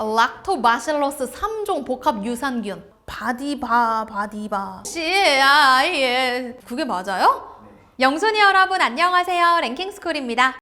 락토바실러스 3종 복합 유산균. 바디바 바디바. 예. 그게 맞아요? 영순이 여러분 안녕하세요. 랭킹스쿨입니다.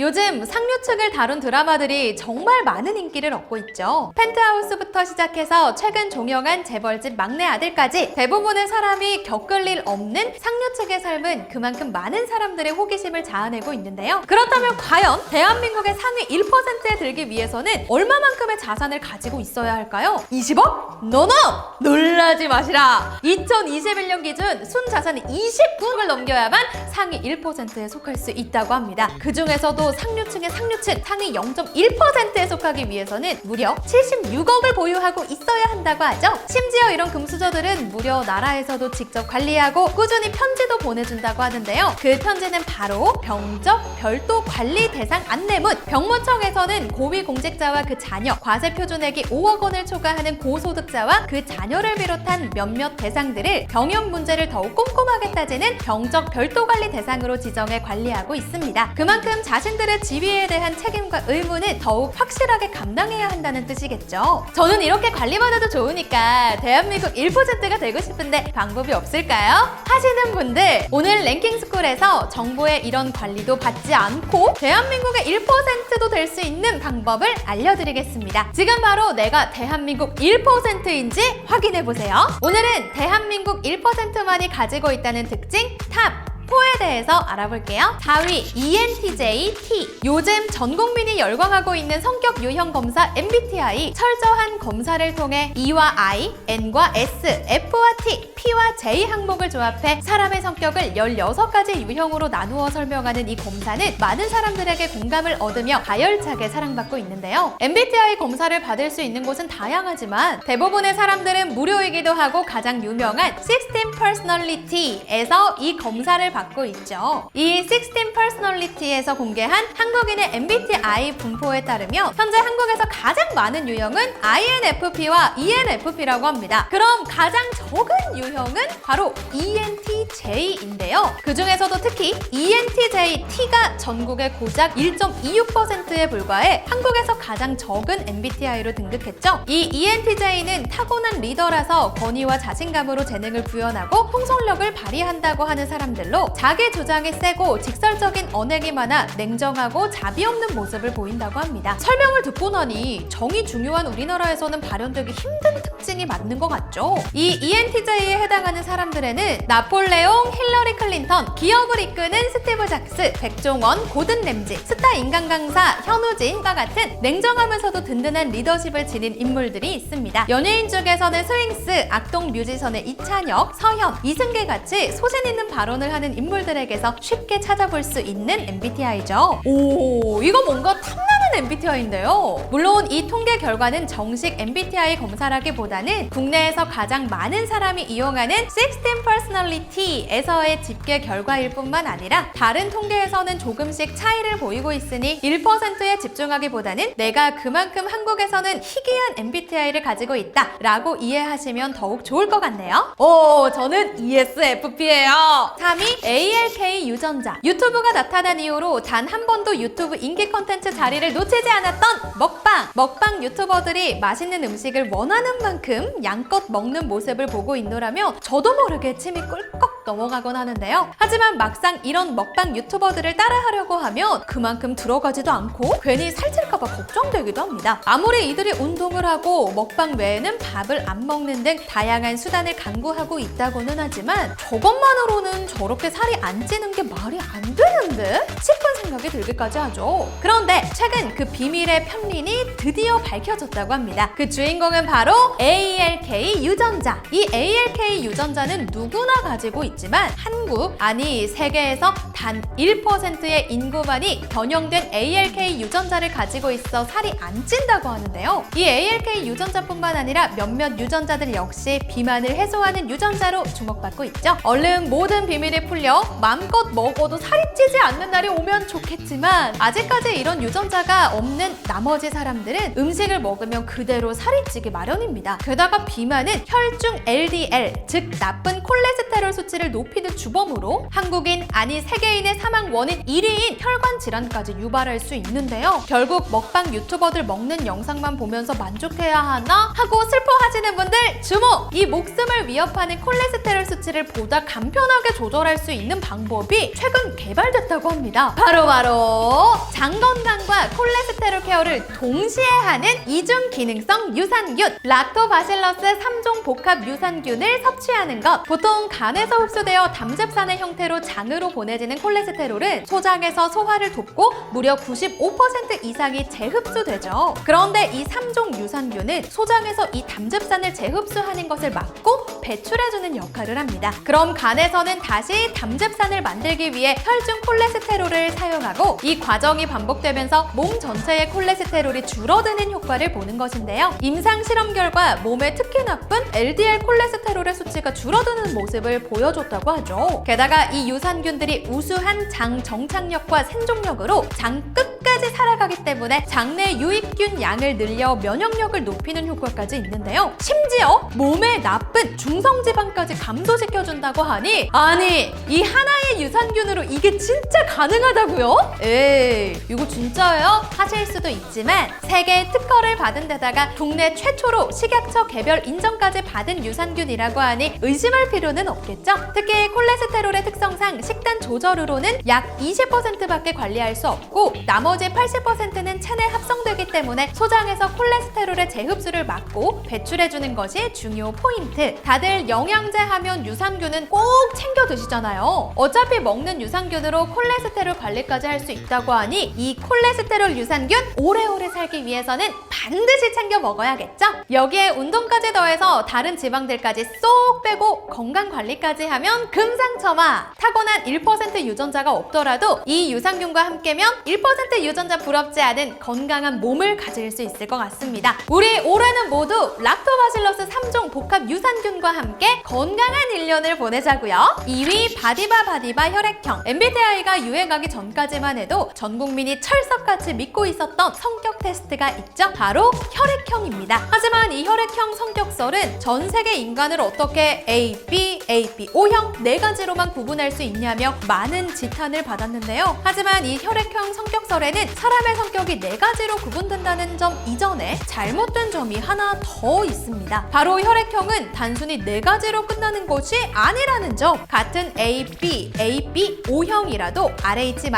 요즘 상류층을 다룬 드라마들이 정말 많은 인기를 얻고 있죠. 펜트하우스부터 시작해서 최근 종영한 재벌집 막내 아들까지 대부분의 사람이 겪을 일 없는 상류층의 삶은 그만큼 많은 사람들의 호기심을 자아내고 있는데요. 그렇다면 과연 대한민국의 상위 1%에 들기 위해서는 얼마만큼의 자산을 가지고 있어야 할까요? 20억? 노노! 놀라지 마시라! 2021년 기준 순 자산이 29억을 넘겨야만 상위 1%에 속할 수 있다고 합니다. 그 중에서도 상류층의 상류층 상위 0.1%에 속하기 위해서는 무려 76억을 보유하고 있어야 한다고 하죠. 심지어 이런 금수저들은 무려 나라에서도 직접 관리하고 꾸준히 편지도 보내준다고 하는데요. 그 편지는 바로 병적 별도 관리 대상 안내문. 병무청에서는 고위 공직자와 그 자녀, 과세 표준액이 5억 원을 초과하는 고소득자와 그 자녀를 비롯한 몇몇 대상들을 병역 문제를 더욱 꼼꼼하게 따지는 병적 별도 관리 대상으로 지정해 관리하고 있습니다. 그만큼 자신 들의 지위에 대한 책임과 의무는 더욱 확실하게 감당해야 한다는 뜻이겠죠. 저는 이렇게 관리받아도 좋으니까 대한민국 1%가 되고 싶은데 방법이 없을까요? 하시는 분들 오늘 랭킹스쿨에서 정부의 이런 관리도 받지 않고 대한민국의 1%도 될 수 있는 방법을 알려드리겠습니다. 지금 바로 내가 대한민국 1%인지 확인해 보세요. 오늘은 대한민국 1%만이 가지고 있다는 특징 탑 4에 대해서 알아볼게요. 4위 ENTJ T. 요즘 전 국민이 열광하고 있는 성격 유형 검사 MBTI. 철저한 검사를 통해 E와 I, N과 S, F와 T, P와 J 항목을 조합해 사람의 성격을 16가지 유형으로 나누어 설명하는 이 검사는 많은 사람들에게 공감을 얻으며 가열차게 사랑받고 있는데요. MBTI 검사를 받을 수 있는 곳은 다양하지만 대부분의 사람들은 무료이기도 하고 가장 유명한 16 Personality에서 이 검사를 받고 있죠. 이 16 Personality에서 공개한 한국인의 MBTI 분포에 따르면 현재 한국에서 가장 많은 유형은 INFP와 ENFP라고 합니다. 그럼 가장 적은 유형은 바로 ENTJ인데요. 그 중에서도 특히 ENTJ-T가 전국의 고작 1.26%에 불과해 한국에서 가장 적은 MBTI로 등극했죠. 이 ENTJ는 타고난 리더라서 권위와 자신감으로 재능을 구현하고 통솔력을 발휘한다고 하는 사람들로 자기 주장이 세고 직설적인 언행이 많아 냉정하고 자비 없는 모습을 보인다고 합니다. 설명을 듣고 나니 정이 중요한 우리나라에서는 발현되기 힘든 특징이 맞는 것 같죠? 이 ENTJ에 해당하는 사람들에는 나폴레옹, 힐러리 클린턴, 기업을 이끄는 스티브 잡스, 백종원, 고든 램지, 스타 인간 강사 현우진과 같은 냉정하면서도 든든한 리더십을 지닌 인물들이 있습니다. 연예인 중에서는 스윙스, 악동 뮤지션의 이찬혁, 서현, 이승계 같이 소신 있는 발언을 하는 인물들에게서 쉽게 찾아볼 수 있는 MBTI죠. 오, 이거 뭔가 탐나는 MBTI인데요. 물론 이 통계 결과는 정식 MBTI 검사라기보다는 국내에서 가장 많은 사람이 이용하는 16 Personality에서의 집계 결과일 뿐만 아니라 다른 통계에서는 조금씩 차이를 보이고 있으니 1%에 집중하기보다는 내가 그만큼 한국에서는 희귀한 MBTI를 가지고 있다 라고 이해하시면 더욱 좋을 것 같네요. 오, 저는 ESFP예요. 3위 ALK 유전자. 유튜브가 나타난 이후로 단 한 번도 유튜브 인기 컨텐츠 자리를 놓 치지 않았던 먹방. 먹방 유튜버들이 맛있는 음식을 원하는 만큼 양껏 먹는 모습을 보고 있노라며 저도 모르게 침이 꿀꺽 넘어가곤 하는데요. 하지만 막상 이런 먹방 유튜버들을 따라하려고 하면 그만큼 들어가지도 않고 괜히 살찔까봐 걱정되기도 합니다. 아무리 이들이 운동을 하고 먹방 외에는 밥을 안 먹는 등 다양한 수단을 강구하고 있다고는 하지만 저것만으로는 저렇게 살이 안 찌는 게 말이 안 되는데 싶은 생각이 들기까지 하죠. 그런데 최근 그 비밀의 편린이 드디어 밝혀졌다고 합니다. 그 주인공은 바로 ALK 유전자. 이 ALK 유전자는 누구나 가지고 있지만 한국 아니 세계에서 단 1%의 인구만이 변형된 ALK 유전자를 가지고 있어 살이 안 찐다고 하는데요. 이 ALK 유전자뿐만 아니라 몇몇 유전자들 역시 비만을 해소하는 유전자로 주목받고 있죠. 얼른 모든 비밀이 풀려 마음껏 먹어도 살이 찌지 않는 날이 오면 좋겠지만 아직까지 이런 유전자가 없는 나머지 사람들은 음식을 먹으면 그대로 살이 찌기 마련입니다. 게다가 비만은 혈중 LDL 즉 나쁜 콜레스테롤 수치 수치를 높이는 주범으로 한국인 아니 세계인의 사망 원인 1위인 혈관 질환까지 유발할 수 있는데요. 결국 먹방 유튜버들 먹는 영상만 보면서 만족해야 하나 하고 슬퍼하시는 분들 주목! 이 목숨을 위협하는 콜레스테롤 수치를 보다 간편하게 조절할 수 있는 방법이 최근 개발됐다고 합니다. 바로바로 장 건강과 콜 레스테롤 케어를 동시에 하는 이중 기능성 유산균 락토바실러스 3종 복합 유산균을 섭취하는 것 보통 간에서 흡수되어 담즙산의 형태로 장으로 보내지는 콜레스테롤은 소장에서 소화를 돕고 무려 95% 이상이 재흡수되죠. 그런데 이 3종 유산균은 소장에서 이 담즙산을 재흡수하는 것을 막고 배출해주는 역할을 합니다. 그럼 간에서는 다시 담즙산을 만들기 위해 혈중 콜레스테롤을 사용하고 이 과정이 반복되면서 몸 전체의 콜레스테롤이 줄어드는 효과를 보는 것인데요. 임상 실험 결과 몸에 특히 나쁜 LDL 콜레스테롤의 수치가 줄어드는 모습을 보여줬다고 하죠. 게다가 이 유산균들이 우수한 장 정착력과 생존력으로 장 끝까지 살아가기 때문에 장내 유익균 양을 늘려 면역력을 높이는 효과까지 있는데요. 심지어 몸에 나쁜 중성지방까지 감소시켜준다고 하니 아니 이 하나의 유산균으로 이게 진짜 가능하다고요? 에이 이거 진짜예요? 하실 수도 있지만 세계 특허를 받은 데다가 국내 최초로 식약처 개별 인정까지 받은 유산균이라고 하니 의심할 필요는 없겠죠? 특히 콜레스테롤의 특성상 식단 조절으로는 약 20%밖에 관리할 수 없고 나머지 80%는 체내 합성되기 때문에 소장에서 콜레스테롤의 재흡수를 막고 배출해주는 것이 중요 포인트. 다들 영양제 하면 유산균은 꼭 챙겨 드시잖아요. 어차피 먹는 유산균으로 콜레스테롤 관리까지 할 수 있다고 하니 이 콜레스테롤 유산균 오래오래 살기 위해서는 반드시 챙겨 먹어야겠죠? 여기에 운동까지 더해서 다른 지방들까지 쏙 빼고 건강 관리까지 하면 금상첨화! 타고난 1% 유전자가 없더라도 이 유산균과 함께면 1% 유전자 부럽지 않은 건강한 몸을 가질 수 있을 것 같습니다. 우리 올해는 모두 락토바실러스 3종 복합 유산균과 함께 건강한 1년을 보내자고요. 2위 바디바 바디바 혈액형 MBTI가 유행하기 전까지만 해도 전 국민이 철석같이 믿고 있었던 성격 테스트가 있죠. 바로 혈액형입니다. 하지만 이 혈액형 성격설은 전 세계 인간을 어떻게 A, B, A, B, O형 네 가지로만 구분할 수 있냐며 많은 지탄을 받았는데요. 하지만 이 혈액형 성격설에는 사람의 성격이 네 가지로 구분된다는 점 이전에 잘못된 점이 하나 더 있습니다. 바로 혈액형은 단순히 네 가지로 끝나는 것이 아니라는 점. 같은 A, B, A, B, O형이라도 RH-,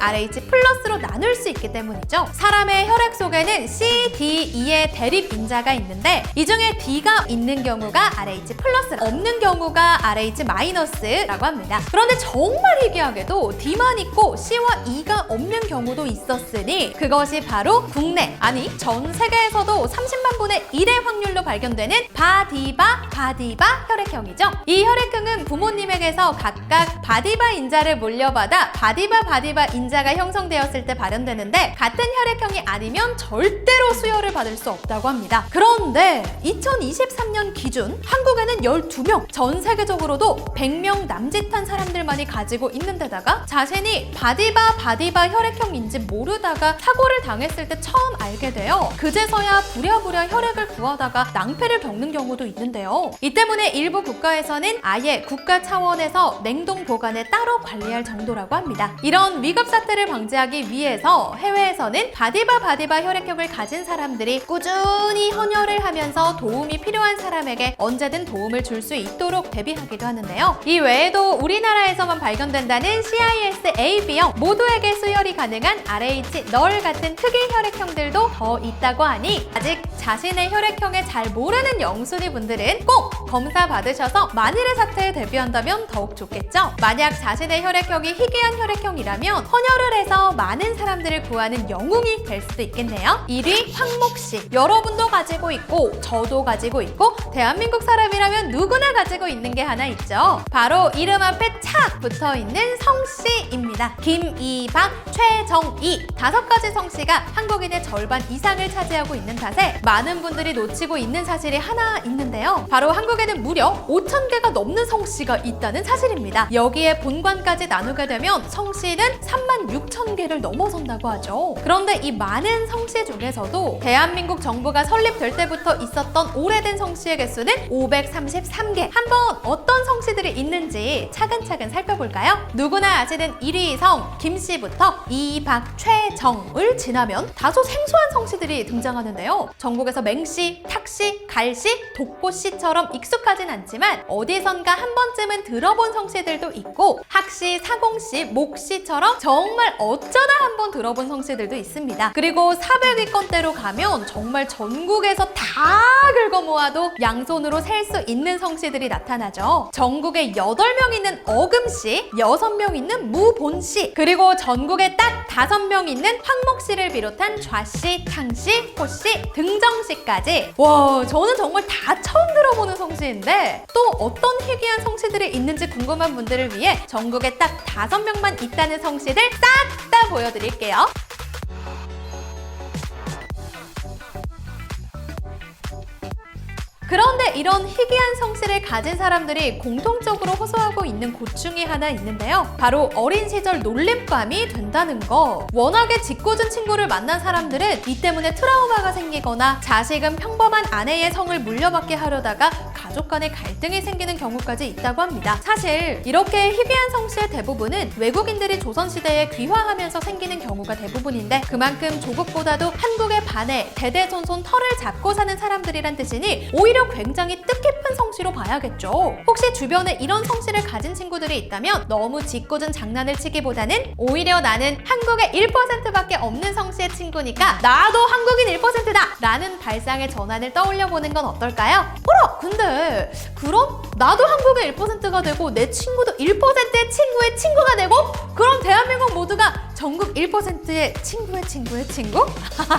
RH 플러스로 나눌 수 있기 때문이죠. 사람의 혈액 속에는 C, D, E의 대립 인자가 있는데 이 중에 D가 있는 경우가 RH 플러스, 없는 경우가 RH 마이너스라고 합니다. 그런데 정말 희귀하게도 D만 있고 C와 E가 없는 경우도 있었으니 그것이 바로 국내, 아니 전 세계에서도 30만 분의 1의 확률로 발견되는 바디바, 바디바 혈액형이죠. 이 혈액형은 부모님에게서 각각 바디바 인자를 물려받아 바디바, 바디바 인자가 형성되었을 때 발현되는데 같은 혈액형이 아니면 절대로 수혈을 받을 수 없다고 합니다. 그런데 2023년 기준 한국에는 12명, 전 세계적으로도 100명 남짓한 사람들만이 가지고 있는 데다가 자신이 바디바, 바디바 혈액형인지 모르다가 사고를 당했을 때 처음 알게 돼요. 그제서야 부랴부랴 혈액을 구하다가 낭패를 겪는 경우도 있는데요. 이 때문에 일부 국가에서는 아예 국가 차원에서 냉동 보관에 따로 관리할 정도라고 합니다. 이런 위급 사태를 방지하기 위해서 해외에서는 바디바 바디바 혈액형을 가진 사람들이 꾸준히 헌혈을 하면서 도움이 필요한 사람에게 언제든 도움을 줄 수 있도록 대비하기도 하는데요. 이 외에도 우리나라에서만 발견된다는 CIS AB형 모두에게 수혈이 가능한 RH 널 같은 특이 혈액형들도 더 있다고 하니 아직 자신의 혈액형에 잘 모르는 영순이 분들은 꼭 검사 받으셔서 만일의 사태에 대비한다면 더욱 좋겠죠. 만약 자신의 혈액형이 희귀한 혈액형이라면 헌혈을 해서 많은 사람들을 구 하는 영웅이 될 수도 있겠네요. 1위 황목 씨. 여러분도 가지고 있고 저도 가지고 있고 대한민국 사람이라면 누구나 가지고 있는 게 하나 있죠. 바로 이름 앞에 착 붙어 있는 성씨입니다. 김이박, 최정이 다섯 가지 성씨가 한국인의 절반 이상을 차지하고 있는 탓에 많은 분들이 놓치고 있는 사실이 하나 있는데요. 바로 한국에는 무려 5,000개가 넘는 성씨가 있다는 사실입니다. 여기에 본관까지 나누게 되면 성씨는 3만 6천 개를 넘어선다고 하죠. 그런데 이 많은 성씨 중에서도 대한민국 정부가 설립될 때부터 있었던 오래된 성씨의 개수는 533개. 한번 어떤 성씨들이 있는지 차근차근 살펴볼까요? 누구나 아시는 1위 성 김씨부터 이박, 최정을 지나면 다소 생소한 성씨들이 등장하는데요. 전국에서 맹씨, 탁씨, 갈씨, 독고씨처럼 익숙하진 않지만 어디선가 한 번쯤은 들어본 성씨들도 있고 학씨, 사공씨, 목씨처럼 정말 어쩌다 한 번 들어본 성씨들도 있습니다. 그리고 400위권대로 가면 정말 전국에서 다 긁어 모아도 양손으로 셀 수 있는 성씨들이 나타나죠. 전국에 8명 있는 어금씨, 6명 있는 무본씨, 그리고 전국에 딱 5명 있는 황목씨를 비롯한 좌씨, 탕씨, 호씨, 등정씨까지 와 저는 정말 다 처음 들어보는 성씨인데 또 어떤 희귀한 성씨들이 있는지 궁금한 분들을 위해 전국에 딱 5명만 있다는 성씨들 싹 다 보여드릴게요. 그런데 이런 희귀한 성씨를 가진 사람들이 공통적으로 호소하고 있는 고충이 하나 있는데요. 바로 어린 시절 놀림감이 된다는 거. 워낙에 짓궂은 친구를 만난 사람들은 이 때문에 트라우마가 생기거나 자식은 평범한 아내의 성을 물려받게 하려다가 가족 간의 갈등이 생기는 경우까지 있다고 합니다. 사실 이렇게 희귀한 성씨의 대부분은 외국인들이 조선시대에 귀화하면서 생기는 경우가 대부분인데 그만큼 조국보다도 한국의 반에 대대손손 털을 잡고 사는 사람들이란 뜻이니 오히려 굉장히 뜻깊은 성씨로 봐야겠죠. 혹시 주변에 이런 성씨를 가진 친구들이 있다면 너무 짓궂은 장난을 치기보다는 오히려 나는 한국의 1%밖에 없는 성씨의 친구니까 나도 한국인 1%다! 라는 발상의 전환을 떠올려 보는 건 어떨까요? 어라! 근데 그럼 나도 한국의 1%가 되고 내 친구도 1%의 친구의 친구가 되고 그럼 대한민국 모두가 전국 1%의 친구의 친구의 친구?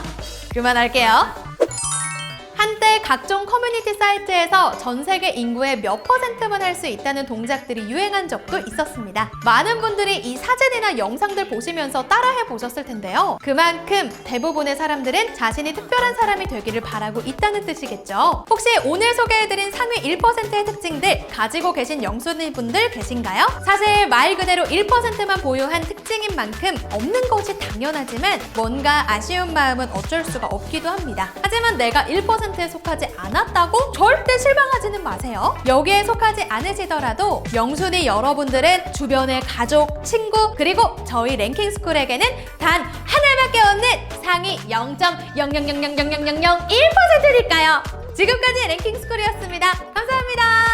그만할게요. 한때 각종 커뮤니티 사이트에서 전 세계 인구의 몇 퍼센트만 할 수 있다는 동작들이 유행한 적도 있었습니다. 많은 분들이 이 사진이나 영상들 보시면서 따라해 보셨을 텐데요. 그만큼 대부분의 사람들은 자신이 특별한 사람이 되기를 바라고 있다는 뜻이겠죠. 혹시 오늘 소개해드린 상위 1%의 특징들 가지고 계신 영순이 분들 계신가요? 사실 말 그대로 1%만 보유한 특징인 만큼 없는 것이 당연하지만 뭔가 아쉬운 마음은 어쩔 수가 없기도 합니다. 하지만 내가 1%에 속하지 않았다고 절대 실망하지는 마세요. 여기에 속하지 않으시더라도 명순이 여러분들은 주변의 가족, 친구, 그리고 저희 랭킹스쿨에게는 단 하나밖에 없는 상위 0.000000001%니까요. 지금까지 랭킹스쿨이었습니다. 감사합니다.